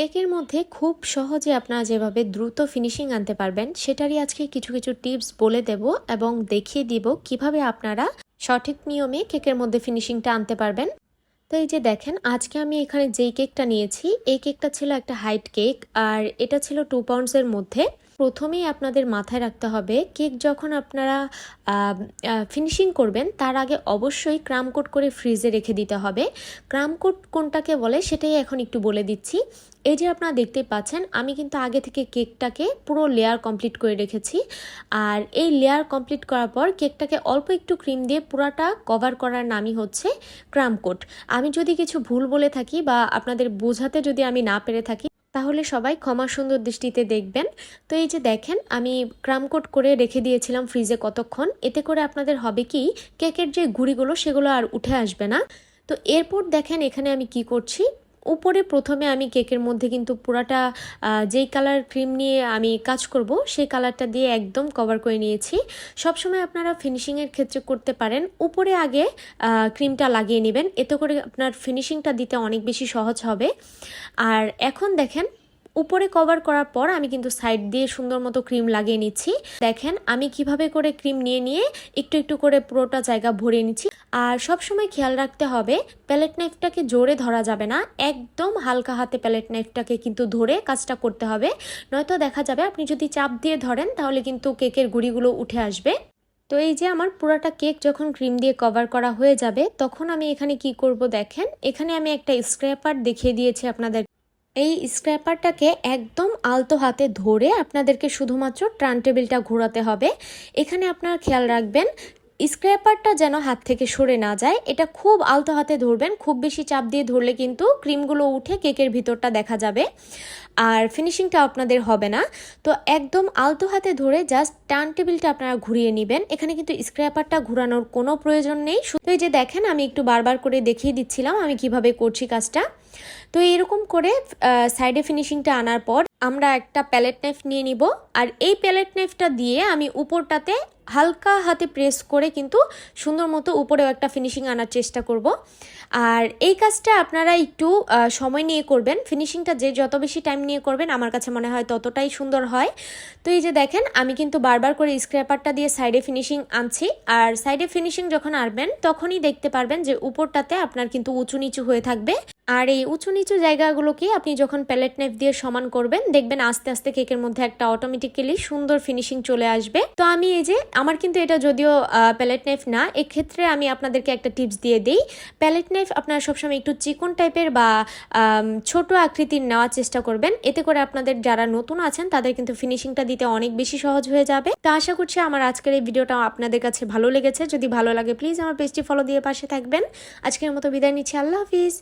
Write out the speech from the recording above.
কেকের মধ্যে খুব সহজে আপনারা যেভাবে দ্রুত ফিনিশিং আনতে পারবেন, সেটারই আজকে কিছু কিছু টিপস বলে দেব এবং দেখিয়ে দিব কীভাবে আপনারা সঠিক নিয়মে কেকের মধ্যে ফিনিশিংটা আনতে পারবেন। তো এই যে দেখেন, আজকে আমি এখানে যেই কেকটা নিয়েছি, এই কেকটা ছিল একটা হাইট কেক, আর এটা ছিল টু পাউন্ডসের মধ্যে। প্রথমেই আপনাদের মাথায় রাখতে হবে, কেক যখন আপনারা ফিনিশিং করবেন, তার আগে অবশ্যই ক্রাম কোট করে ফ্রিজে রেখে দিতে হবে। ক্রাম কোট কোনটাকে বলে সেটাই এখন একটু বলে দিচ্ছি। এই যে আপনারা দেখতে পাচ্ছেন, আমি কিন্তু আগে থেকে কেকটাকে পুরো লেয়ার কমপ্লিট করে রেখেছি। আর এই লেয়ার কমপ্লিট করার পর, কেকটাকে অল্প একটু ক্রিম দিয়ে পুরাটা কভার করার নামই হচ্ছে ক্রাম কোট। আমি যদি কিছু ভুল বলে থাকি বা আপনাদের বোঝাতে যদি আমি না পেরে থাকি, তাহলে সবাই ক্ষমা সুন্দর দৃষ্টিতে দেখবেন। তো এই যে দেখেন, আমি ক্রামকোট করে রেখে দিয়েছিলাম ফ্রিজে কতক্ষণ। এতে করে আপনাদের হবে কি, কেকের যে গুঁড়িগুলো সেগুলো আর উঠে আসবে না। তো এরপর দেখেন এখানে আমি কি করছি। উপরে প্রথমে আমি কেকের মধ্যে কিন্তু পুরাটা যেই কালার ক্রিম নিয়ে আমি কাজ করব, সেই কালারটা দিয়ে একদম কভার করে নিয়েছি। সবসময় আপনারা ফিনিশিংয়ের ক্ষেত্রে করতে পারেন। উপরে আগে ক্রিমটা লাগিয়ে নেবেন। এতে করে আপনার ফিনিশিংটা দিতে অনেক বেশি সহজ হবে। আর এখন দেখেন উপরে কভার করার পর আমি কিন্তু সাইড দিয়ে সুন্দর মতো ক্রিম লাগিয়ে নিচ্ছি। দেখেন, আমি কীভাবে করে ক্রিম নিয়ে নিয়ে একটু একটু করে পুরোটা জায়গা ভরে নিচ্ছি। আর সব সময় খেয়াল রাখতে হবে প্যালেট নাইফটাকে জোরে ধরা যাবে না। একদম হালকা হাতে প্যালেট নাইফটাকে কিন্তু ধরে কাজটা করতে হবে। নয়তো দেখা যাবে আপনি যদি চাপ দিয়ে ধরেন, তাহলে কিন্তু কেকের গুঁড়িগুলো উঠে আসবে। তো এই যে আমার পুরাটা কেক যখন ক্রিম দিয়ে কভার করা হয়ে যাবে, তখন আমি এখানে কি করব দেখেন? এখানে আমি একটা স্ক্র্যাপার দেখিয়ে দিয়েছি আপনাদের এই স্ক্র্যাপারটাকে একদম আলতো হাতে ধরে আপনাদেরকে শুধুমাত্র ট্রান টেবিলটা ঘোরাতে হবে। এখানে আপনারা খেয়াল রাখবেন স্ক্র্যাপারটা যেন হাত থেকে সরে না যায়, এটা খুব আলতো হাতে ধরবেন, খুব বেশি চাপ দিয়ে ধরলে কিন্তু ক্রিমগুলো উঠে কেকের ভিতরটা দেখা যাবে। আর ফিনিশিংটা আপনাদের হবে না। তো একদম আলতো হাতে ধরে জাস্ট টার্ন টেবিলটা আপনারা ঘুরিয়ে নেবেন। এখানে কিন্তু স্ক্র্যাপারটা ঘুরানোর কোনো প্রয়োজন নেই। শুধু যে দেখেন, আমি একটু বারবার করে দেখিয়ে দিচ্ছিলাম আমি কীভাবে করছি কাজটা। তো এরকম করে সাইডে ফিনিশিংটা আনার পর আমরা একটা প্যালেট নাইফ নিয়ে নিব। আর এই প্যালেট নাইফটা দিয়ে আমি উপরটাতে হালকা হাতে প্রেস করে কিন্তু সুন্দর মতো উপরেও একটা ফিনিশিং আনার চেষ্টা করব। আর এই কাজটা আপনারা একটু সময় নিয়ে করবেন। ফিনিশিংটা যে যত বেশি টাইম নিয়ে করবেন, আমার কাছে মনে হয় ততটাই সুন্দর হয়। তো এই যে দেখেন, আমি কিন্তু বারবার করে স্ক্র্যাপারটা দিয়ে সাইডে ফিনিশিং আনছি। আর সাইডে ফিনিশিং যখন আনবেন, তখনই দেখতে পারবেন যে উপরটাতে আপনার কিন্তু উঁচু নিচু হয়ে থাকবে। আর এই উঁচু নিচু জায়গাগুলোকে আপনি যখন প্যালেট নাইফ দিয়ে সমান করবেন, দেখবেন আস্তে আস্তে কেকের মধ্যে একটা অটোমেটিক্যালি সুন্দর ফিনিশিং চলে আসবে। তো আমি এই যে, আমার কিন্তু এটা যদিও প্যালেট নাইফ না, এক্ষেত্রে আমি আপনাদেরকে একটা টিপস দিয়ে দিই। প্যালেট নাইফ আপনারা সবসময় একটু চিকন টাইপের বা ছোট আকৃতির নেওয়ার চেষ্টা করবেন। এতে করে আপনাদের যারা নতুন আছেন, তাদের কিন্তু ফিনিশিংটা দিতে অনেক বেশি সহজ হয়ে যাবে। তো আশা করছি আমার আজকের এই ভিডিওটা আপনাদের কাছে ভালো লেগেছে। যদি ভালো লাগে প্লিজ আমার পেজটি ফলো দিয়ে পাশে থাকবেন। আজকের মতো বিদায় নিচ্ছি। আল্লাহ হাফিজ।